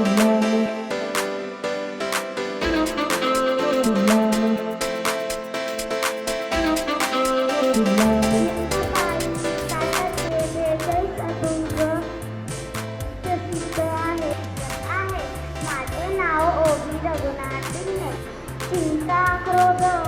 Oh, no.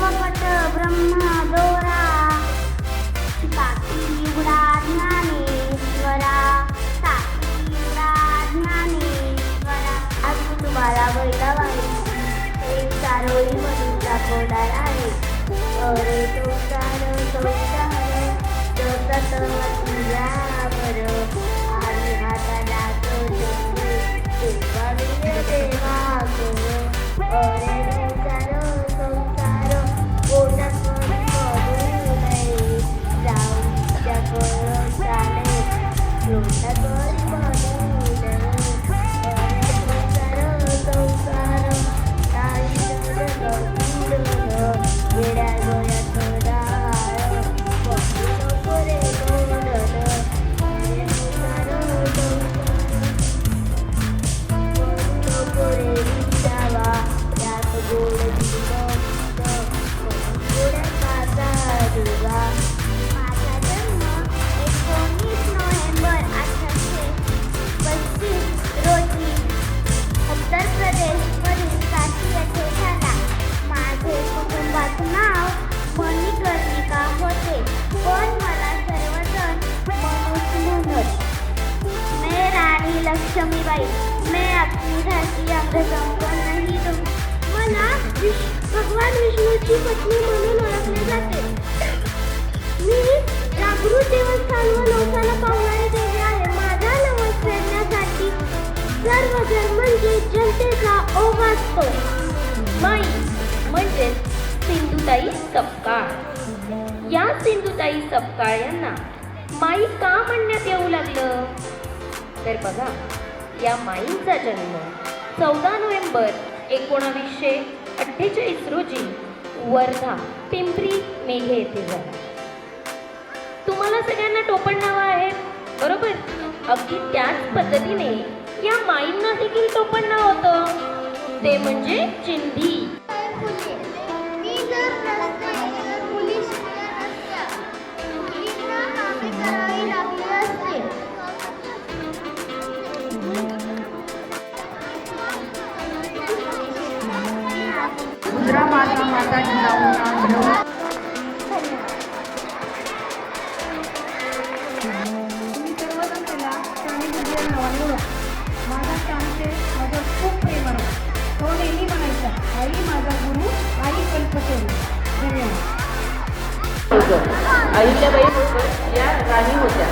सर्वपट ब्रह्म दोरा ताकी उडा ज्ञानेश्वरा ताकी उडा ज्ञानेश्वरा. आज मी तुम्हाला एक चारोळी म्हणून दाखवणार आहे. अरे तो चार तो चार तो Ever. लक्ष्मीबाई मैं अपनी धरती अंग्रेजों नहीं दूंगी मला विश भगवान विष्णूची पत्नी म्हणून ओळखले जाते। मी जागृत देवस्थान व नवसाला पावणारे देवी आहे माझा नवस फेडण्यासाठी सर्वजण म्हणजे जनतेचा ओघ असतो। माई म्हणजे सिंधुताई सपकाळ। या सिंधुताई सपकाळ यांना माई का म्हणण्यात येऊ लागलं? तर बघा या माईंचा जन्म चौदा नोव्हेंबर एकोणावीसशे अठ्ठेचाळीस रोजी वर्धा पिंपरी मेघे येथे झाला. तुम्हाला सगळ्यांना टोपण नावं आहेत बरोबर? अगदी त्याच पद्धतीने या माईंना देखील टोपण नाव होतं. ते म्हणजे चिंधी. अहिल्याबाई होळकर या राणी होत्या.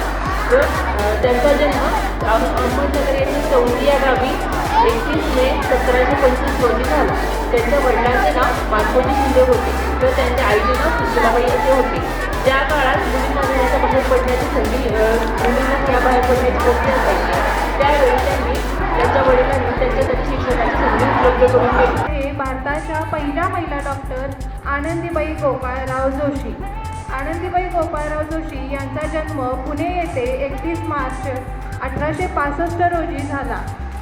तर त्यांचा जन्म अहमदनगर येथील चौंडी या गावी एकतीस मे सतराशे पंचवीस रोजी झाला. त्यांच्या वडिलांचे नाव माधवजी शिंदे होते. तर त्यांच्या आईचे नाव सुशिलाबाई असे होते. त्या काळात मुलींना घराच्या बाहेर पडण्याची संधी मुलींना घरा बाहेर पडण्याची संधी असायची. त्यावेळी त्यांनी त्यांच्या वडिलांनी त्यांच्यासाठी शिक्षणाची संधी उपलब्ध करून दिली. हे भारताच्या पहिल्या महिला डॉक्टर आनंदीबाई गोपाळराव जोशी. आनंदीबाई गोपाळराव जोशी यांचा जन्म पुणे येथे एकतीस मार्च अठराशे पासष्ट रोजी झाला.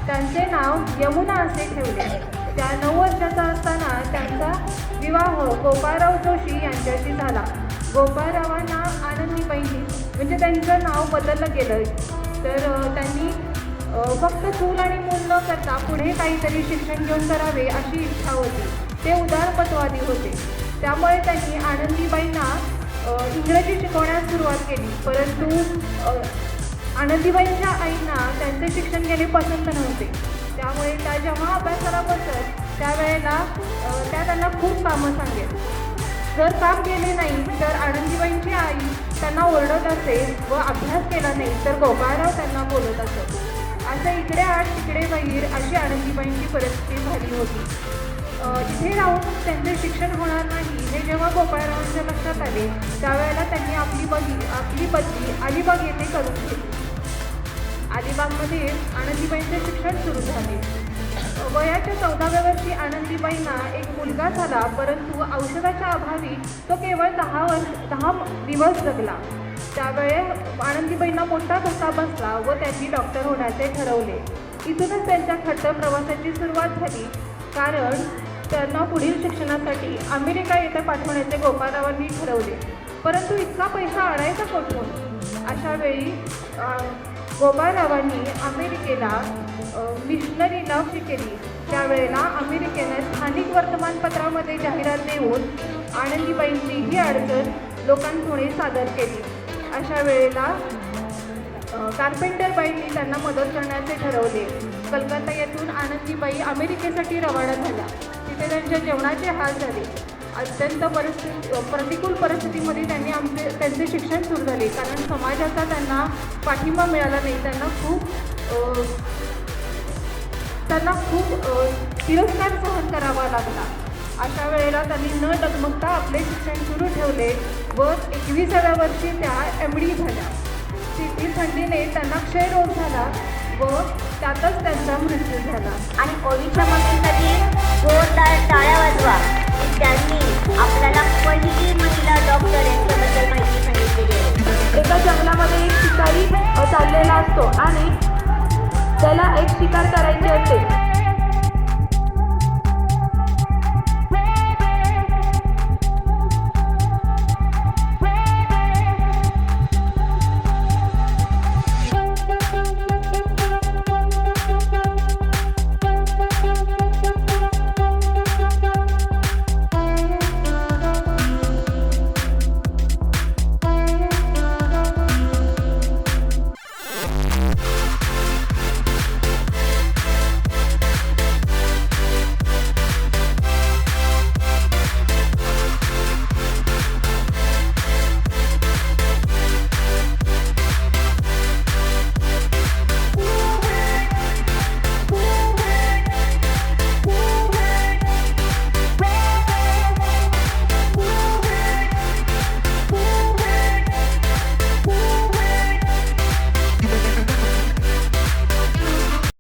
त्यांचे नाव यमुना असे ठेवले. त्या नऊ वर्षाचा असताना त्यांचा विवाह गोपाळराव जोशी यांच्याशी झाला. गोपाळरावांना आनंदीबाईंनी म्हणजे त्यांचं नाव बदललं गेलं तर त्यांनी फक्त चूल आणि मूल न करता पुढे काहीतरी शिक्षण घेऊन करावे अशी इच्छा होती. ते उदारपतवादी होते. त्यामुळे त्यांनी आनंदीबाईंना इंग्रजी शिकवण्यास सुरुवात केली. परंतु आनंदीबाईंच्या आईंना त्यांचे शिक्षण घेणे पसंत नव्हते. त्यामुळे त्या जेव्हा अभ्यासाला बसत त्यावेळेला त्या त्यांना खूप कामं सांगेल. जर काम केले नाही तर आनंदीबाईंची आई त्यांना ओरडत असे व अभ्यास केला नाही तर गोपाळराव त्यांना बोलत असत. असं इकडे आठ तिकडे बहीर अशी आनंदीबाईंची परिस्थिती झाली होती. इथे राहून त्यांचे शिक्षण होणार नाही. हे जेव्हा गोपाळरावांच्या लक्षात आले त्यावेळेला त्यांनी आपली बगी आपली बदली अलिबाग येथे करून घेतली अलिबागमध्ये आनंदीबाईंचे शिक्षण सुरू झाले. वयाच्या चौदाव्या वर्षी आनंदीबाईंना एक मुलगा झाला परंतु औषधाच्या अभावी तो केवळ दहा वर्ष दहा दिवस जगला. त्यावेळे आनंदीबाईंना मोठा धक्का बसला व त्यांनी डॉक्टर होण्याचे ठरवले. इथूनच त्यांच्या खट्ट प्रवासाची सुरुवात झाली. कारण त्यांना पुढील शिक्षणासाठी अमेरिका येथे पाठवण्याचे गोपाळरावांनी ठरवले. परंतु इतका पैसा आणायचा कुठून? अशा वेळी गोपाळरावांनी अमेरिकेला मिशनरी नौशी केली त्यावेळेला अमेरिकेनं स्थानिक वर्तमानपत्रामध्ये जाहिरात देऊन आनंदीबाईंची ही अडचण लोकांपुढे सादर केली. अशा वेळेला कार्पेंटरबाईंनी त्यांना मदत करण्याचे ठरवले. कलकत्ता येथून आनंदीबाई अमेरिकेसाठी रवाना झाल्या. तिथे त्यांच्या जेवणाचे हाल झाले. अत्यंत परिस्थिती प्रतिकूल परिस्थितीमध्ये त्यांनी आमचे त्यांचे शिक्षण सुरू झाले. कारण समाजाचा त्यांना पाठिंबा मिळाला नाही. त्यांना खूप त्यांना खूप तिरस्कार सहन करावा लागला. अशा वेळेला त्यांनी न डगमगता आपले शिक्षण सुरू ठेवले व एकविसाव्या वर्षी त्या एम डी झाल्या. तिथी थंडीने त्यांना क्षयरोग झाला. व त्यातच त्यांचा मृत्यू झाला. आणि कोविडच्या मदतीसाठी जोरदार टाळ्या वाजवा. त्यांनी आपल्याला पहिली महिला डॉक्टर यांच्याबद्दल माहिती सांगितलेली आहे. एका जंगलामध्ये एक शिकारी चाललेला असतो आणि त्याला एक शिकार करायची असते.